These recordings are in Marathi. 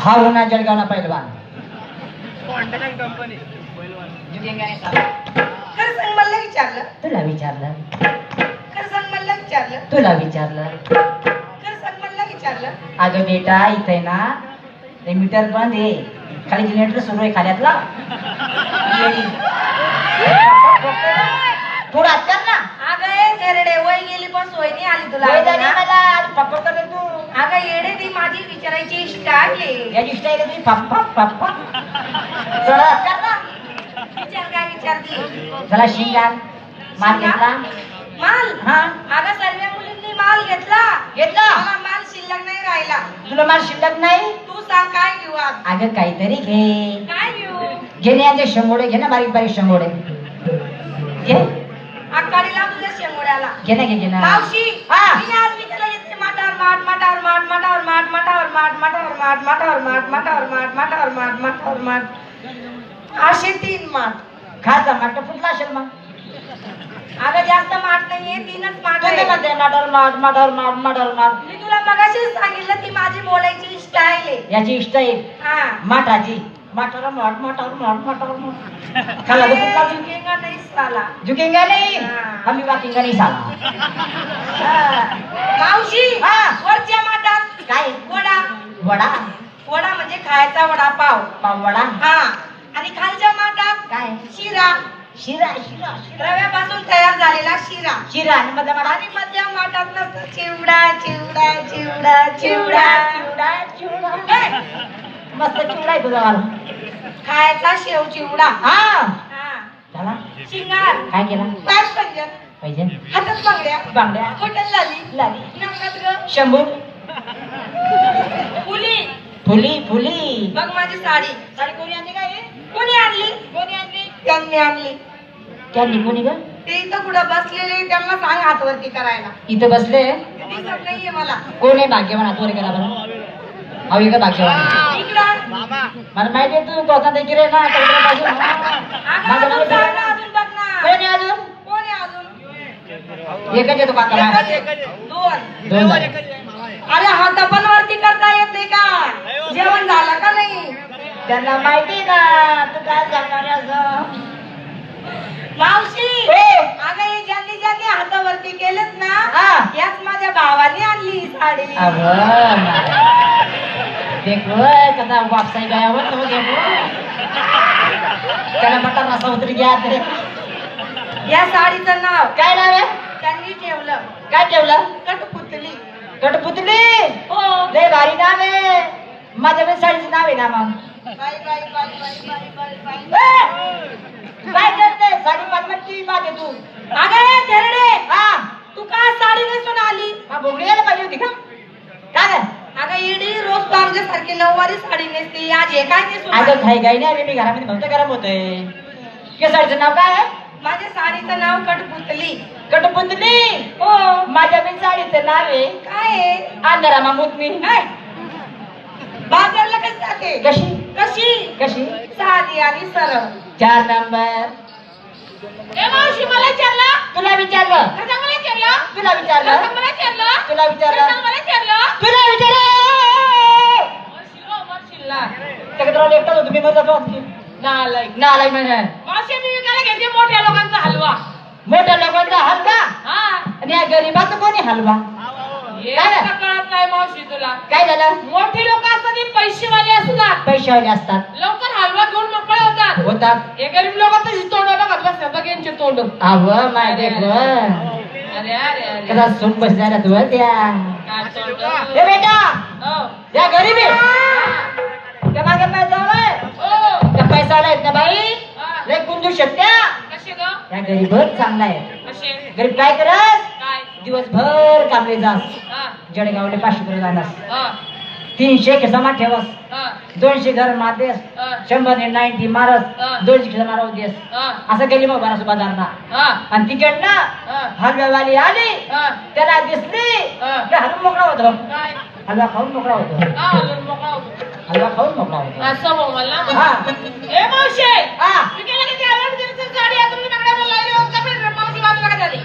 हा होणार जळगावला पहिलवान खरं सांग मला विचारलं. तुला विचारलं. खरं सांग मला विचारलं. तुला विचारलं. खरं सांग मला विचारलं. अगं बेटा इथे ना ते मीटर बंद आहे. खाली जनरेटर सुरू आहे खाल्यातला. थोडं हात कर ना अगं ए थेरडे वय गेली पण सोय नाही आली तुला वय झाली अजून, हा? मला आज पप्पा करते तू अगं येडे ती माझी विचारायची स्टाईल आहे. याची स्टाईल तुझी पप्पा पप्पा कर ना विचार काय विचारती? चला मार घेतला? माल? हा. अगं सर्व मुलींनी माल घेतला. घेतला? मला माल शिल्लक नाही राहिला. तुला मार शिल्लक नाही? तू सांग काय घेऊ आज? अगं काहीतरी घे. काय घेऊ? घेणे यांचे शंगोडे घे ना बारीक बारीक शंगोडे. घे. आकाडीला तुझ्या शेंगोड्याला. घे ना घे घे ना. मावशी हा. मी आज असे तीन माठ खायचा माठ फुटला असेल मग अगं जास्त माठ नाहीये तीनच माठ म्हणते माठ माठर माठ माठर माठ मी तुला मगाशीच सांगितलं ती माझी बोलायची स्टाईल आहे याची स्टाईल हा माठाची माटावर माट माटावर माट माटावर माट खाला. झुकेगा नाही साला. झुकेंगा नहीं। हम भी वाकेंगा नहीं साला. हा. मावशी. वरच्या माटात. काय? वडा. वडा? वडा म्हणजे खायचा वडापाव. पाव वडा? हा. आणि खालच्या माटात काय? शिरा. शिरा शिरा रव्यापासून तयार झालेला शिरा. शिरा आणि मधला वडा आणि मधल्या माटात नसतं. चिवडा चिवडा चिवडा चिवडा. चिवडा चिवडा मस्त चिवडा आहे तुझा मला खायचा शेव चिवडा. हा. हा. झाला? शिंगार. काय केला? पाच पंजन पाहिजे हातात बांगड्या. बांगड्या. हॉटेल लाली. नंगात ग शंभू? फुली. फुली फुली. बघ माझी साडी. साडी कोणी आणली काय कोणी आणली? कोणी आणली? त्यांनी आणली. त्या निघून ग? ते इथं कुठं बसलेले त्यांना सांग हातवरती करायला. इथं बसले? दिसत नाहीये मला. कोण आहे भाग्यवान? हातवर करा बरं. अहो इकडे भाग्यवान? मला माहिती आहे तू दोघांना देखील आहे ना कल्पना पासून अगं, माझं अजून नाव सांग ना, अजून? बघ ना कोण आहे अजून? कोण आहे अजून एकच येतो काका एकच, दोन. दोन झाले. अरे हात पण वरती करता येत नाही का जेवण झालं का नाही? त्यांना माहिती ना तू काय सांगणार आहे असं मावशी ए! अगं हे ज्यांनी ज्यांनी हातावरती केलेत ना हा. याच माझ्या भावाने आणली ही साडी. देखो कदा वापसाई गया हो तो देखो त्याला बटा रसा उतरी गया ते या साडीचं नाव काय नाव आहे त्यांनी ठेवलं काय ठेवलं कटपुतली कटपुतली हो लय भारी नाव आहे माझ्या पण साडीचं नाव आहे ना मग बाई बाई बाई बाई बाई बाई ए! काय करते साडी पाठवायची माझे तू अगं थेरडे हा तू का साडी नेसून आली हा बोगडी यायला पाहिजे होती का काय रे? अगं येडी रोज तू नऊवारी साडी नेसते आज हे काय अगं आली? घाई घाई नाही मी घरामध्ये भलतं गरम होतंय. या साडीचं नाव काय आहे? माझ्या साडीचं नाव कटपुतली. कटपुतली? हो. माझ्या बी साडीचं नाव आहे. काय आहे? अंधारा मामुतनी काय? बाजारला कशी जाते? कशी? कशी? कशी? साधी आणि सरळ. चार नंबर. ए मावशी मला विचारला? तुला विचारलं? मला विचारला? तुला विचारलं? कसा मला विचारला? तुला विचारलं? कसा मला विचारला? तुला विचारलं. त्याकडे एकटाच होतो मी म्हणजे? मावशी मी विकायला घेते मोठ्या लोकांचा हलवा. मोठ्या लोकांचा हलवा? हा. आणि या गरीबाचा कोणी हलवा? हे काय? आता कळत नाही मावशी तुला. काय झालं? मोठी लोक असतात ती पैसेवाले असतात. पैशावाले असतात. लवकर हलवा घेऊन मोकळे होतात. होतात. हे गरीब लोक तशी तोंड बघत बसतात बघ यांचे तोंड. अव माय देख. अरे अरे सून बसणार तू त्या? काय तोंड? ए बेटा! आलाय ना बाई. लय कुंजू शकत्या? कसे ग? या गरीबच चांगला आहे. कसे गरीब काय करस? काय? दिवसभर कामले जास. हा. जळगावले पाचशे रुपये जाणास हा. तीनशे खिसामा ठेवस. हा. दोनशे घर मारतेस हा. शंभर ने नाईन्टी मारस. दोनशे खिसा मारव देस. हा. असं गेली मग बारासो बाजारना हा. आणि तिकडनं हा. हलव्यावाली आली. हा. त्याला दिसली. हा. ते हलवून मोकळा होतो. काय? हलवा खाऊन मोकळा होतो. मोकळा होतो. हलवा खाऊन मोकळा होतो. असं मग मला? हा. ए मावशे! हा. मी केलं की ते आवड दिली गाडी आता तुम्ही बागड्याला लावली हो कपडे मावशी बाजूला का झाली?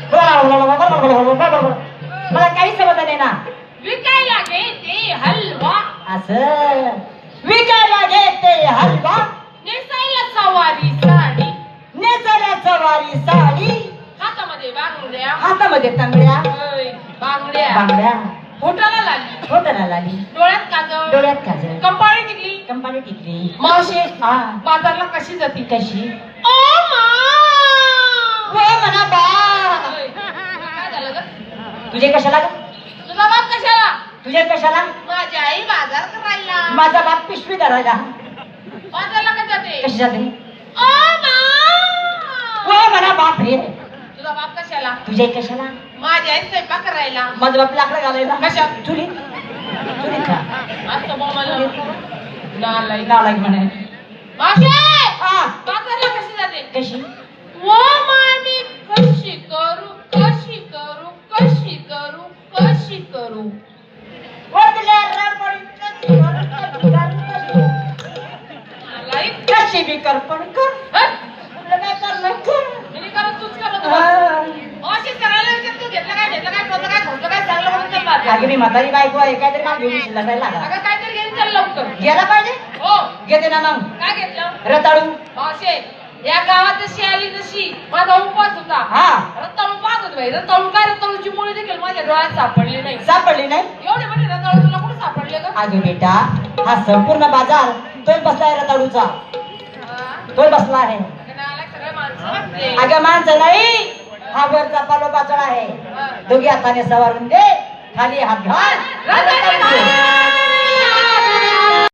मला काही समजलं नाही ना. विकायला घे ते हलवा. असं. हलवा. नेसायला सवारी साडी. नेचल्या सवारी साडी. हातामध्ये बांगड्या. हातामध्ये तांगड्या ओय, बांगड्या. बांगड्या. होटाला लागली होटला लागली डोळ्यात काजळ. डोळ्यात काजळ. कंपाळी कंपाने टिकली. मावशे हा. बाजारला कशी जाती? कशी? ओ मा! म्हणा बा. काय झालं ग? तुझे कशाला ग? तुझा बाप कशाला? तुझे कशाला? माझी आई बाजार करायला. माझा बाप पिशवी धरायला. बाजारला काय जाते? कशी जाते? ओ मा! म्हणा बाप रे. तुझा बाप कशाला? तुझे कशाला? माझी आई स्वयंपाक करायला. माझा बाप लाकडं घालायला. कशात? चुली चुली का? असं म्हणे. मावशे! बाजारला कशी जाते? कशी? व मामी कशी करू कशी करू कशी करू कशी करू. कशी बी कर? पण कर. तुला काय करणार कर? मी करत तूच करत. अशी करायला विचार तू घेतलं काय घेतलं काय कोणतं काय खोटं काय चांगलं म्हणून चल बाजार. अगं मी म्हातारी बायको आहे काहीतरी मला घेऊन घेऊन चल लवकर. गेला पाहिजे? हो. घेते ना मग. काय घेतलं? रताळू. मावशे या गावात जशी. आली तशी माझा उपवास होता. हा. रताळू पाहत होत बाई. रताळू काय रताळूची मुळी देखील माझ्या डोळ्यात सापडली नाही. सापडली नाही? एवढे म्हणजे रताळू तुला कुठे सापडले ग? अगं बेटा हा संपूर्ण बाजार तोच बसलाय रताळूचा? तोच बसला आहे. अगं माणसं नाही. हा वरचा पालो पाचळ आहे. दोघी हाताने सवारून दे. खाली हात घाल!